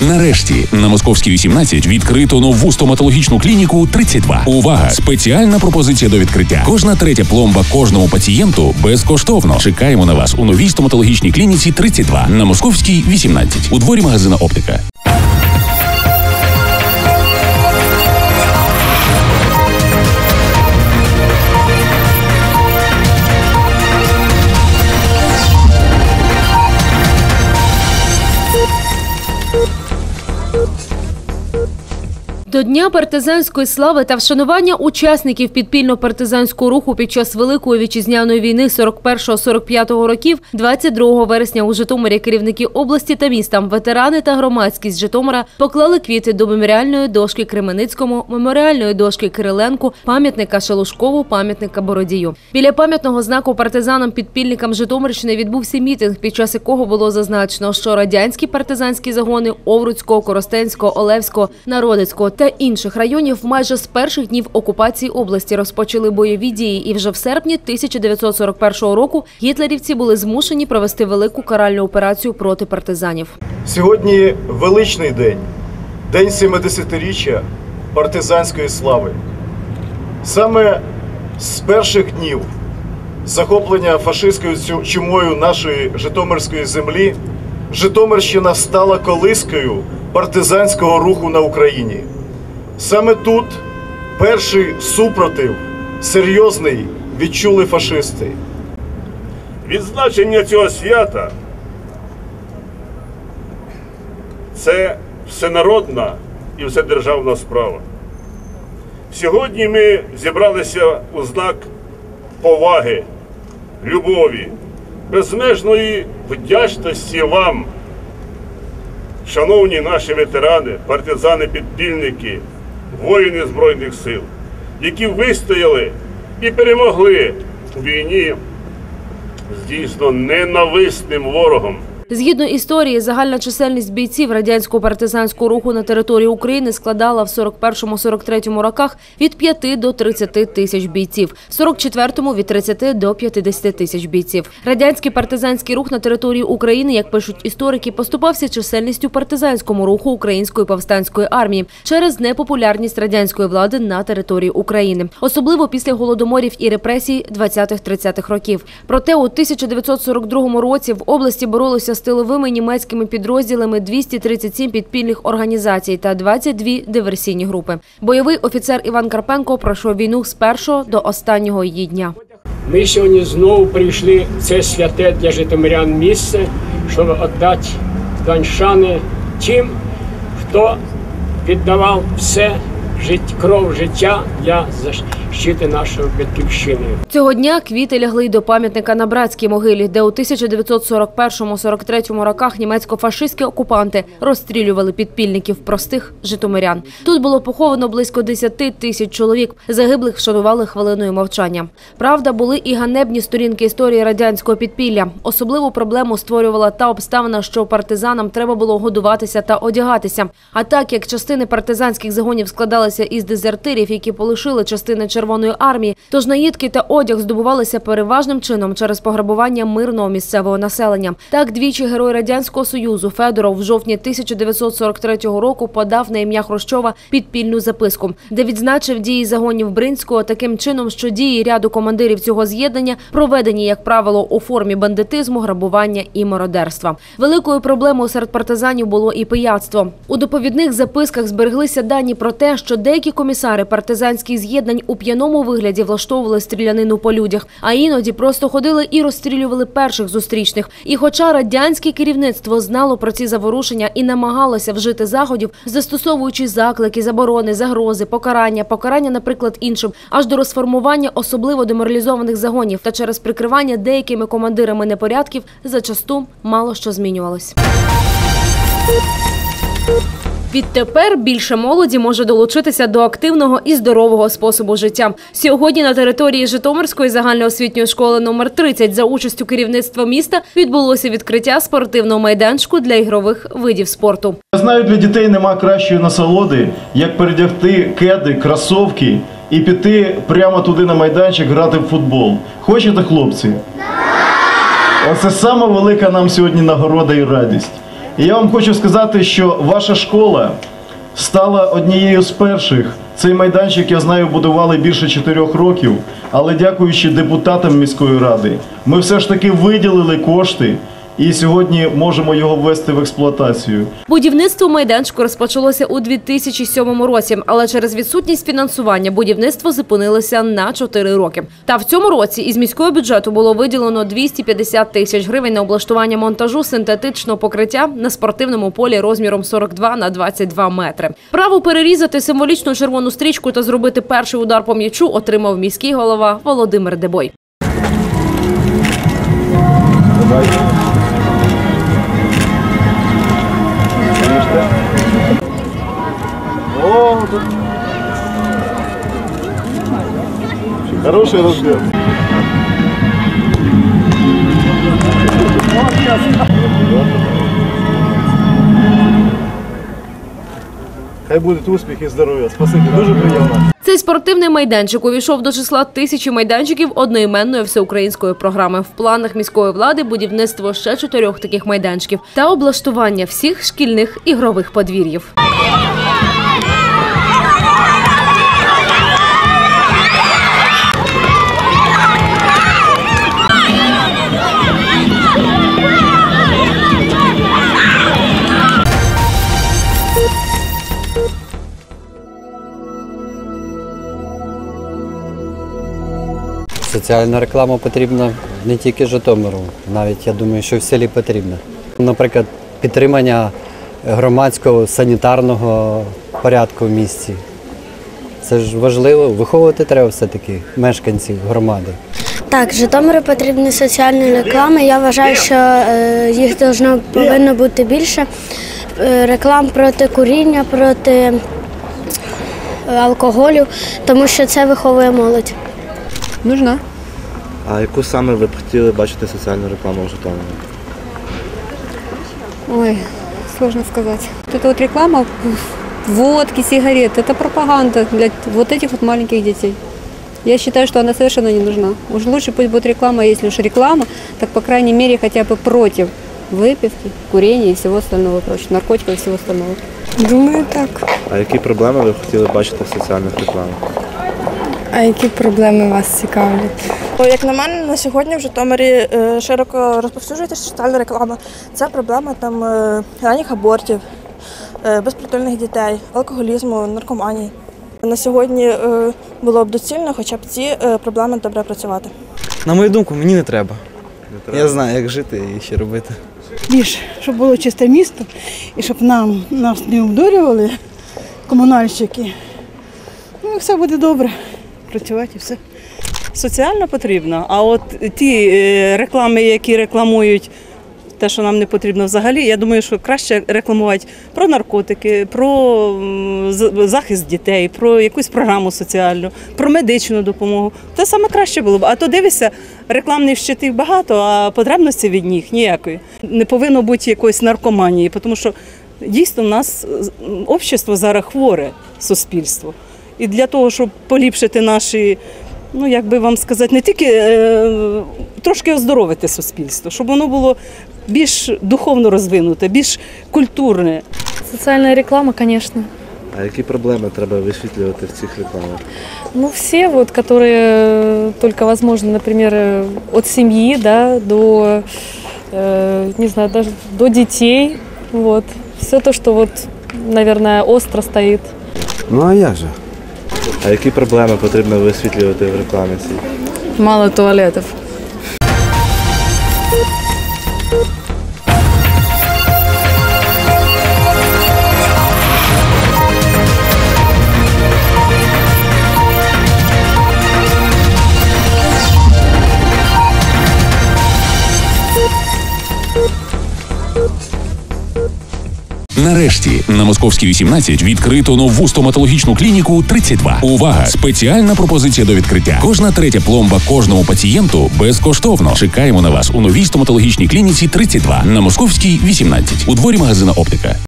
Нарешті на Московській 18 відкрито нову стоматологічну клініку 32. Увага! Спеціальна пропозиція до відкриття. Кожна третя пломба кожному пацієнту безкоштовно. Чекаємо на вас у новій стоматологічній клініці 32 на Московській 18 у дворі магазина Оптика. До Дня партизанської слави та вшанування учасників підпільно-партизанського руху під час Великої вітчизняної війни 41-45 років 22 вересня у Житомирі керівники області та міста, ветерани та громадськість Житомира поклали квіти до меморіальної дошки Кременицькому, меморіальної дошки Кириленку, пам'ятника Шелушкову, пам'ятника Бородію. Біля пам'ятного знаку партизанам-підпільникам Житомирщини відбувся мітинг, під час якого було зазначено, що радянські партизанські загони Овруцького, Коростенського, Олевського, Народицького та інших районів майже з перших днів окупації області розпочали бойові дії, і вже в серпні 1941 року гітлерівці були змушені провести велику каральну операцію проти партизанів. Сьогодні величний день, день 70-річчя партизанської слави. Саме з перших днів захоплення фашистською чумою нашої Житомирської землі Житомирщина стала колискою партизанського руху на Україні. Саме тут перший супротив серйозний відчули фашисти. Відзначення цього свята це всенародна і вседержавна справа. Сьогодні ми зібралися у знак поваги, любові, безмежної вдячності вам, шановні наші ветерани, партизани-підпільники, воїни Збройних сил, які вистояли і перемогли у війні з дійсно ненависним ворогом. Згідно історії, загальна чисельність бійців радянського партизанського руху на території України складала в 41-43 роках від 5 до 30 тисяч бійців, в 44-му – від 30 до 50 тисяч бійців. Радянський партизанський рух на території України, як пишуть історики, поступався чисельністю партизанському руху Української повстанської армії через непопулярність радянської влади на території України, особливо після голодоморів і репресій 20-30-х років. Проте у 1942 році в області боролися з тиловими німецькими підрозділами 237 підпільних організацій та 22 диверсійні групи. Бойовий офіцер Іван Карпенко пройшов війну з першого до останнього її дня. Ми сьогодні знову прийшли в це святе для житомирян місце, щоб віддати дань шани тим, хто віддавав все кров життя для защити нашої батьківщини. Цього дня квіти лягли й до пам'ятника на братській могилі, де у 1941-43 роках німецько-фашистські окупанти розстрілювали підпільників простих житомирян. Тут було поховано близько 10 тисяч чоловік. Загиблих вшанували хвилиною мовчання. Правда, були і ганебні сторінки історії радянського підпілля. Особливу проблему створювала та обставина, що партизанам треба було годуватися та одягатися. А так як частини партизанських загонів складалися із дезертирів, які полишили частини Червоної армії, тож наїдки та одяг здобувалися переважним чином через пограбування мирного місцевого населення. Так, двічі герой радянського союзу Федоров в жовтні 1943 року подав на ім'я Хрущова підпільну записку, де відзначив дії загонів Бринського таким чином, що дії ряду командирів цього з'єднання проведені, як правило, у формі бандитизму, грабування і мародерства. Великою проблемою серед партизанів було і пияцтво. У доповідних записках збереглися дані про те, що деякі комісари партизанських з'єднань у п'яному вигляді влаштовували стрілянину по людях, а іноді просто ходили і розстрілювали перших зустрічних. І хоча радянське керівництво знало про ці заворушення і намагалося вжити заходів, застосовуючи заклики, заборони, загрози, покарання, покарання, наприклад, іншим, аж до розформування особливо деморалізованих загонів та через прикривання деякими командирами непорядків зачасту мало що змінювалось. Відтепер більше молоді може долучитися до активного і здорового способу життя. Сьогодні на території Житомирської загальноосвітньої школи номер 30 за участю керівництва міста відбулося відкриття спортивного майданчику для ігрових видів спорту. Знаю, для дітей нема кращої насолоди, як передягти кеди, кросовки і піти прямо туди на майданчик грати в футбол. Хочете, хлопці? Оце сама велика нам сьогодні нагорода і радість. І я вам хочу сказати, що ваша школа стала однією з перших. Цей майданчик, я знаю, будували більше чотирьох років, але дякуючи депутатам міської ради, ми все ж таки виділили кошти і сьогодні можемо його ввести в експлуатацію. Будівництво майданчику розпочалося у 2007 році, але через відсутність фінансування будівництво зупинилося на 4 роки. Та в цьому році із міського бюджету було виділено 250 тисяч гривень на облаштування монтажу синтетичного покриття на спортивному полі розміром 42 на 22 метри. Право перерізати символічну червону стрічку та зробити перший удар по м'ячу отримав міський голова Володимир Дебой. Хороший розбір. Хай буде успіх і здоров'я. Спасибі, дуже приємно. Цей спортивний майданчик увійшов до числа тисячі майданчиків одноіменної всеукраїнської програми. В планах міської влади будівництво ще чотирьох таких майданчиків та облаштування всіх шкільних ігрових подвір'їв. Соціальна реклама потрібна не тільки Житомиру, навіть я думаю, що в селі потрібна. Наприклад, підтримання громадського санітарного порядку в місті. Це ж важливо, виховувати треба все-таки мешканців громади. Так, Житомиру потрібна соціальна реклама. Я вважаю, що е, їх должно, повинно бути більше. Е, реклам проти куріння, проти е, алкоголю, тому що це виховує молодь. Нужна. А яку саме ви б хотіли бачити соціальну рекламу в Житомирі? Ой, сложно сказать. Вот эта вот реклама водки, сигарет, это пропаганда для вот этих вот маленьких детей. Я считаю, что она совершенно не нужна. Уж лучше пусть будет реклама, если уж реклама, так по крайней мере хотя бы против выпивки, курения и всего остального прочего, наркотиков и всего остального. Думаю, так. А які проблеми ви б хотіли бачити в соціальних рекламах? А які проблеми вас цікавлять? Як на мене, на сьогодні в Житомирі е, широко розповсюджується соціальна реклама. Це проблема там е, ранніх абортів, е, безпритульних дітей, алкоголізму, наркоманії. На сьогодні було б доцільно хоча б ці проблеми добре працювати. На мою думку, мені не треба. Я знаю, як жити і що робити. Більш, щоб було чисте місто і щоб нам нас не обдурювали комунальщики. Ну, все буде добре. Працювати і все. Соціально потрібно, а от ті е, реклами, які рекламують те, що нам не потрібно взагалі, я думаю, що краще рекламувати про наркотики, про захист дітей, про якусь програму соціальну, про медичну допомогу. Це саме краще було б. А то дивишся, рекламних щитів багато, а потребності від них ніякої. Не повинно бути якоїсь наркоманії, тому що дійсно в нас общество зараз хворе суспільство. І для того, щоб поліпшити наші, ну як би вам сказати, не тільки е, трошки оздоровити суспільство, щоб воно було більш духовно розвинуте, більш культурне. Социальная реклама, конечно. А які проблеми треба висвітлювати в цих рекламах? Ну, все вот, которые только возможно, например, э, от семьи, да, до, э, не знаю, даже до детей, вот. Все то, что вот, наверное, остро стоит. Ну а як же? А які проблеми потрібно висвітлювати в рекламі цій? Мало туалетов. Нарешті на Московській 18 відкрито нову стоматологічну клініку 32. Увага! Спеціальна пропозиція до відкриття. Кожна третя пломба кожному пацієнту безкоштовно. Чекаємо на вас у новій стоматологічній клініці 32 на Московській 18 у дворі магазина Оптика.